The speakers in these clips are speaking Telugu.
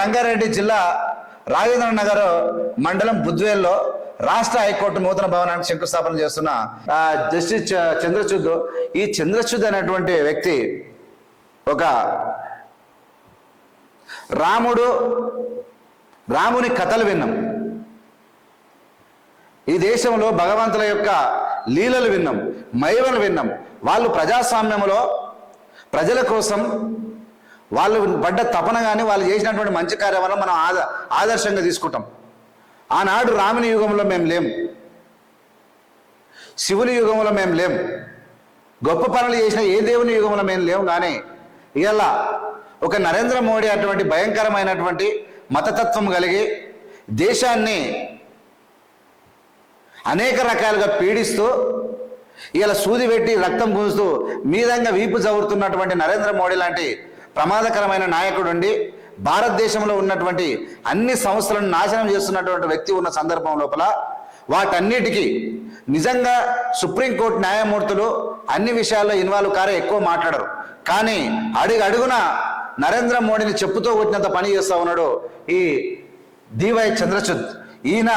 రంగారెడ్డి జిల్లా రాజేంద్ర నగర్ మండలం బుద్వేల్లో రాష్ట్ర హైకోర్టు నూతన భవనానికి శంకుస్థాపన చేస్తున్న జస్టిస్ చంద్రచూద్ ఈ చంద్రచూద్ అనేటువంటి వ్యక్తి ఒక రాముడు రాముని కథలు విన్నాం. ఈ దేశంలో భగవంతుల యొక్క లీలలు విన్నాం మహిమలు విన్నాం. వాళ్ళు ప్రజాస్వామ్యంలో ప్రజల కోసం వాళ్ళు పడ్డ తపన కానీ వాళ్ళు చేసినటువంటి మంచి కార్యం వల్ల మనం ఆద ఆదర్శంగా తీసుకుంటాం. ఆనాడు రాముని యుగంలో మేము లేం. శివుని యుగంలో మేము లేం. గొప్ప పనులు చేసిన ఏ దేవుని యుగంలో మేము లేం కానీ ఇలా ఒక నరేంద్ర మోడీ అటువంటి భయంకరమైనటువంటి మతతత్వం కలిగి దేశాన్ని అనేక రకాలుగా పీడిస్తూ ఇలా సూది పెట్టి రక్తం పూస్తూ మీదంగా వీపు చదువుతున్నటువంటి నరేంద్ర మోడీ లాంటి ప్రమాదకరమైన నాయకుడు ఉండి భారతదేశంలో ఉన్నటువంటి అన్ని సంస్థలను నాశనం చేస్తున్నటువంటి వ్యక్తి ఉన్న సందర్భం లోపల వాటన్నిటికీ నిజంగా సుప్రీంకోర్టు న్యాయమూర్తులు అన్ని విషయాల్లో ఇన్వాల్వ్ కారే ఎక్కువ మాట్లాడరు. కానీ అడుగు అడుగున నరేంద్ర మోడీని చెప్పుతో కొట్టినంత పని చేస్తా ఉన్నాడు ఈ డివై చంద్రచూడ్. ఈయన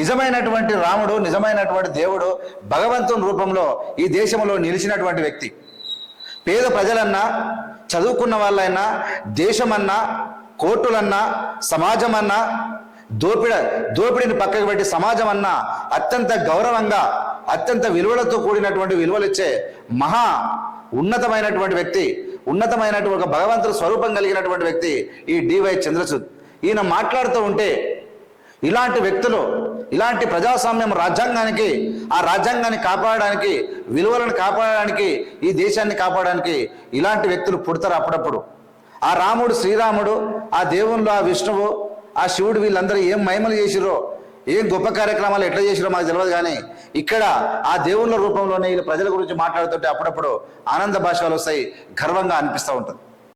నిజమైనటువంటి రాముడు నిజమైనటువంటి దేవుడు భగవంతుని రూపంలో ఈ దేశంలో నిలిచినటువంటి వ్యక్తి. పేద ప్రజలన్నా చదువుకున్న వాళ్ళైనా దేశమన్నా కోర్టులన్నా సమాజమన్నా దోపిడ దోపిడిని పక్కకు పెట్టి సమాజం అన్నా అత్యంత గౌరవంగా అత్యంత విలువలతో కూడినటువంటి విలువలిచ్చే మహా ఉన్నతమైనటువంటి వ్యక్తి ఉన్నతమైనటువంటి ఒక భగవంతుడు స్వరూపం కలిగినటువంటి వ్యక్తి ఈ డివై చంద్రచూద్ ఈయన మాట్లాడుతూ ఉంటే ఇలాంటి వ్యక్తులు ఇలాంటి ప్రజాస్వామ్యం రాజ్యాంగానికి ఆ రాజ్యాంగాన్ని కాపాడడానికి విలువలను కాపాడడానికి ఈ దేశాన్ని కాపాడడానికి ఇలాంటి వ్యక్తులు పుడతారు అప్పుడప్పుడు. ఆ రాముడు శ్రీరాముడు ఆ దేవుళ్ళు ఆ విష్ణువు ఆ శివుడు వీళ్ళందరూ ఏం మహిమలు చేసిరో ఏం గొప్ప కార్యక్రమాలు ఎట్లా చేసిరో మాకు తెలియదు కానీ ఇక్కడ ఆ దేవుళ్ళ రూపంలోనే వీళ్ళు ప్రజల గురించి మాట్లాడుతుంటే అప్పుడప్పుడు ఆనంద భాషలు వస్తాయి గర్వంగా అనిపిస్తూ ఉంటుంది.